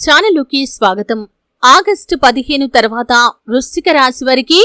ఛానలుకి స్వాగతం. ఆగస్టు పదిహేను తర్వాత వృశ్చిక రాశి వారికి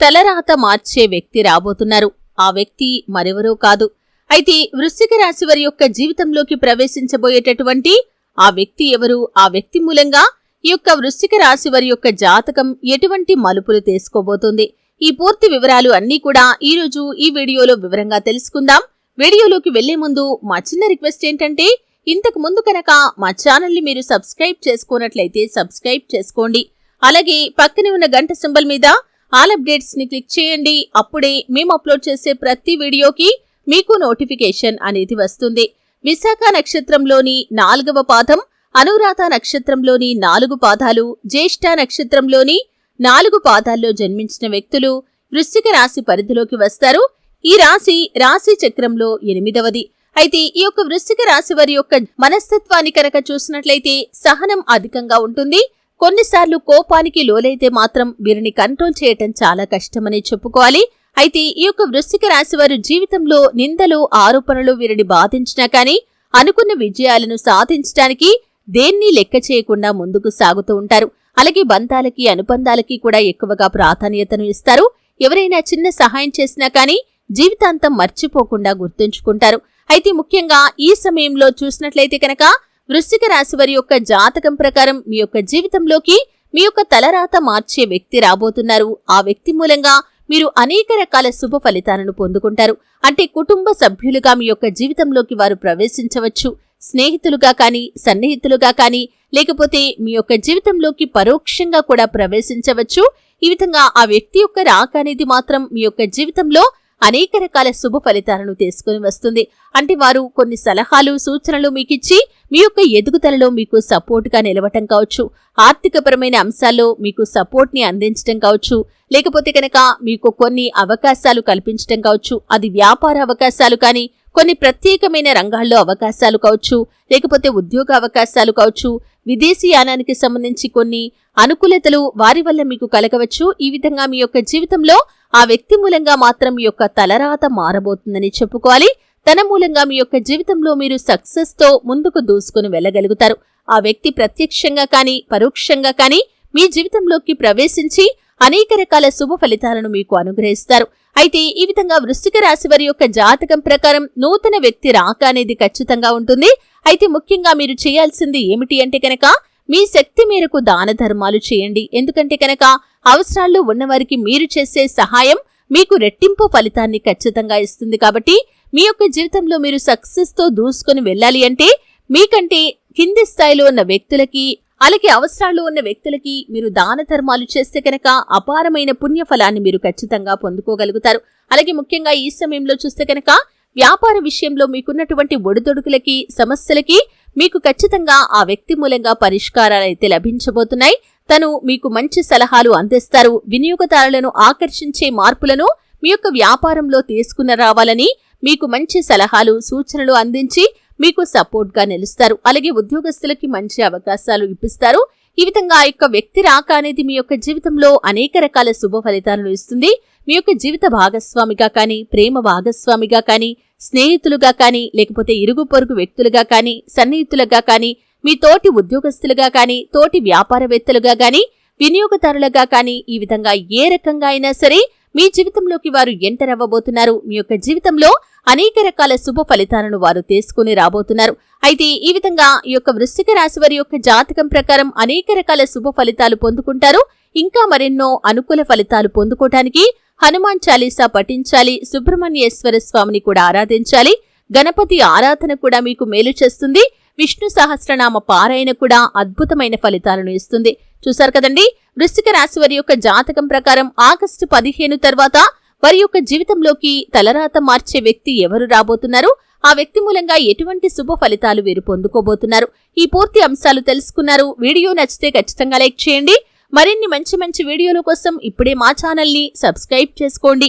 తలరాత మార్చే వ్యక్తి రాబోతున్నారు. ఆ వ్యక్తి మరెవరో కాదు. అయితే వృశ్చిక రాశి వారి యొక్క జీవితంలోకి ప్రవేశించబోయేటటువంటి ఆ వ్యక్తి ఎవరు? ఆ వ్యక్తి మూలంగా ఈ యొక్క వృశ్చిక రాశి వారి యొక్క జాతకం ఎటువంటి మలుపులు తీసుకోబోతుంది? ఈ పూర్తి వివరాలు అన్నీ కూడా ఈ రోజు ఈ వీడియోలో వివరంగా తెలుసుకుందాం. వీడియోలోకి వెళ్ళే ముందు మా చిన్న రిక్వెస్ట్ ఏంటంటే ఇంతకు ముందు కనుక మా ఛానల్ని మీరు సబ్స్క్రైబ్ చేసుకున్నట్లయితే సబ్స్క్రైబ్ చేసుకోండి. అలాగే పక్కనే ఉన్న గంట సింబల్ మీద ఆల్ అప్డేట్స్ని క్లిక్ చేయండి. అప్పుడే మేము అప్లోడ్ చేసే ప్రతి వీడియోకి మీకు నోటిఫికేషన్ అనేది వస్తుంది. విశాఖ నక్షత్రంలోని నాలుగవ పాదం అనురాధ నక్షత్రంలోని నాలుగు పాదాలు జ్యేష్ఠ నక్షత్రంలోని నాలుగు పాదాల్లో జన్మించిన వ్యక్తులు వృశ్చిక రాశి పరిధిలోకి వస్తారు. ఈ రాశి రాశి చక్రంలో ఎనిమిదవది. అయితే ఈ యొక్క వృశ్చిక రాశి వారి యొక్క మనస్తత్వాన్ని కనుక చూసినట్లయితే సహనం అధికంగా ఉంటుంది. కొన్నిసార్లు కోపానికి లోలైతే మాత్రం వీరిని కంట్రోల్ చేయటం చాలా కష్టమని చెప్పుకోవాలి. అయితే ఈ యొక్క వృశ్చిక రాశి వారు జీవితంలో నిందలు ఆరోపణలు వీరిని బాధించినా కానీ అనుకున్న విజయాలను సాధించడానికి దేన్ని లెక్క చేయకుండా ముందుకు సాగుతూ ఉంటారు. అలాగే బంధాలకి అనుబంధాలకి కూడా ఎక్కువగా ప్రాధాన్యతను ఇస్తారు. ఎవరైనా చిన్న సహాయం చేసినా కానీ జీవితాంతం మర్చిపోకుండా గుర్తుంచుకుంటారు. అయితే ముఖ్యంగా ఈ సమయంలో చూసినట్లయితే కనుక వృశ్చిక రాశి వారి యొక్క జాతకం ప్రకారం మీ యొక్క జీవితంలోకి మీ యొక్క తలరాత మార్చే వ్యక్తి రాబోతున్నారు. ఆ వ్యక్తి మూలంగా మీరు అనేక రకాల శుభ ఫలితాలను పొందుకుంటారు. అంటే కుటుంబ సభ్యులుగా మీ యొక్క జీవితంలోకి వారు ప్రవేశించవచ్చు. స్నేహితులుగా కానీ సన్నిహితులుగా కానీ లేకపోతే మీ యొక్క జీవితంలోకి పరోక్షంగా కూడా ప్రవేశించవచ్చు. ఈ విధంగా ఆ వ్యక్తి యొక్క రాక అనేది మాత్రం మీ యొక్క జీవితంలో అనేక రకాల శుభ ఫలితాలను తీసుకుని వస్తుంది. అంటే వారు కొన్ని సలహాలు సూచనలు మీకిచ్చి మీ యొక్క ఎదుగుదలలో మీకు సపోర్ట్గా నిలవటం కావచ్చు. ఆర్థికపరమైన అంశాల్లో మీకు సపోర్ట్ని అందించడం కావచ్చు. లేకపోతే కనుక మీకు కొన్ని అవకాశాలు కల్పించడం కావచ్చు. అది వ్యాపార అవకాశాలు కానీ కొన్ని ప్రత్యేకమైన రంగాల్లో అవకాశాలు కావచ్చు లేకపోతే ఉద్యోగ అవకాశాలు కావచ్చు విదేశీ యానానికి సంబంధించి కొన్ని అనుకూలతలు వారి వల్ల మీకు కలగవచ్చు. ఈ విధంగా మీ యొక్క జీవితంలో ఆ వ్యక్తి మూలంగా మాత్రం మీ యొక్క తలరాత మారబోతుందని చెప్పుకోవాలి. తన మూలంగా మీ యొక్క జీవితంలో మీరు సక్సెస్తో ముందుకు దూసుకుని వెళ్ళగలుగుతారు. ఆ వ్యక్తి ప్రత్యక్షంగా కానీ పరోక్షంగా కానీ మీ జీవితంలోకి ప్రవేశించి అనేక రకాల శుభ ఫలితాలను మీకు అనుగ్రహిస్తారు. అయితే ఈ విధంగా వృశ్చిక రాశి వారి యొక్క జాతకం ప్రకారం నూతన వ్యక్తి రాక అనేది ఖచ్చితంగా ఉంటుంది. అయితే ముఖ్యంగా మీరు చేయాల్సింది ఏమిటి అంటే కనుక మీ శక్తి మేరకు దాన ధర్మాలు చేయండి. ఎందుకంటే కనుక అవసరాల్లో ఉన్నవారికి మీరు చేసే సహాయం మీకు రెట్టింపు ఫలితాన్ని ఖచ్చితంగా ఇస్తుంది. కాబట్టి మీ యొక్క జీవితంలో మీరు సక్సెస్తో దూసుకొని వెళ్ళాలి అంటే మీకంటే కింది స్థాయిలో ఉన్న వ్యక్తులకి అలాగే అవసరాలు ఉన్న వ్యక్తులకి మీరు దాన ధర్మాలు చేస్తే కనుక అపారమైన పుణ్యఫలాన్ని మీరు ఖచ్చితంగా పొందుకోగలుగుతారు. అలాగే ముఖ్యంగా ఈ సమయంలో చూస్తే కనుక వ్యాపార విషయంలో మీకున్నటువంటి ఒడిదొడుకులకి సమస్యలకి మీకు ఖచ్చితంగా ఆ వ్యక్తి మూలంగా పరిష్కారాలు అయితే లభించబోతున్నాయి. తను మీకు మంచి సలహాలు అందిస్తారు. వినియోగదారులను ఆకర్షించే మార్పులను మీ యొక్క వ్యాపారంలో తీసుకున్న రావాలని మీకు మంచి సలహాలు సూచనలు అందించి మీకు సపోర్ట్గా నిలుస్తారు. అలాగే ఉద్యోగస్తులకి మంచి అవకాశాలు ఇప్పిస్తారు. ఈ విధంగా ఆ యొక్క వ్యక్తి రాక అనేది మీ యొక్క జీవితంలో అనేక రకాల శుభ ఫలితాలను ఇస్తుంది. మీ యొక్క జీవిత భాగస్వామిగా కానీ ప్రేమ భాగస్వామిగా కానీ స్నేహితులుగా కానీ లేకపోతే ఇరుగు పొరుగు వ్యక్తులుగా కానీ సన్నిహితులుగా కానీ మీ తోటి ఉద్యోగస్తులుగా కానీ తోటి వ్యాపారవేత్తలుగా కానీ వినియోగదారులుగా కానీ ఈ విధంగా ఏ రకంగా అయినా సరే మీ జీవితంలోకి వారు ఎంటర్ అవ్వబోతున్నారు. మీ యొక్క జీవితంలో అనేక రకాల శుభ ఫలితాలను వారు తీసుకుని రాబోతున్నారు. అయితే ఈ విధంగా ఈ యొక్క వృశ్చిక రాశి వారి యొక్క జాతకం ప్రకారం అనేక రకాల శుభ ఫలితాలు పొందుకుంటారు. ఇంకా మరెన్నో అనుకూల ఫలితాలు పొందుకోవటానికి హనుమాన్ చాలీసా పఠించాలి సుబ్రహ్మణ్యేశ్వర స్వామిని కూడా ఆరాధించాలి గణపతి ఆరాధన కూడా మీకు మేలు చేస్తుంది విష్ణు సహస్రనామ పారాయణ కూడా అద్భుతమైన ఫలితాలను ఇస్తుంది. చూశారు కదండి? వృశ్చిక రాశి వారి యొక్క జాతకం ప్రకారం ఆగస్టు పదిహేను తర్వాత వారి యొక్క జీవితంలోకి తలరాత మార్చే వ్యక్తి ఎవరు రాబోతున్నారు? ఆ వ్యక్తి మూలంగా ఎటువంటి శుభ ఫలితాలు వీరు పొందుకోబోతున్నారు? ఈ పూర్తి అంశాలు తెలుసుకున్నారు. వీడియో నచ్చితే ఖచ్చితంగా లైక్ చేయండి. మరిన్ని మంచి మంచి వీడియోల కోసం ఇప్పుడే మా ఛానల్ని సబ్స్క్రైబ్ చేసుకోండి.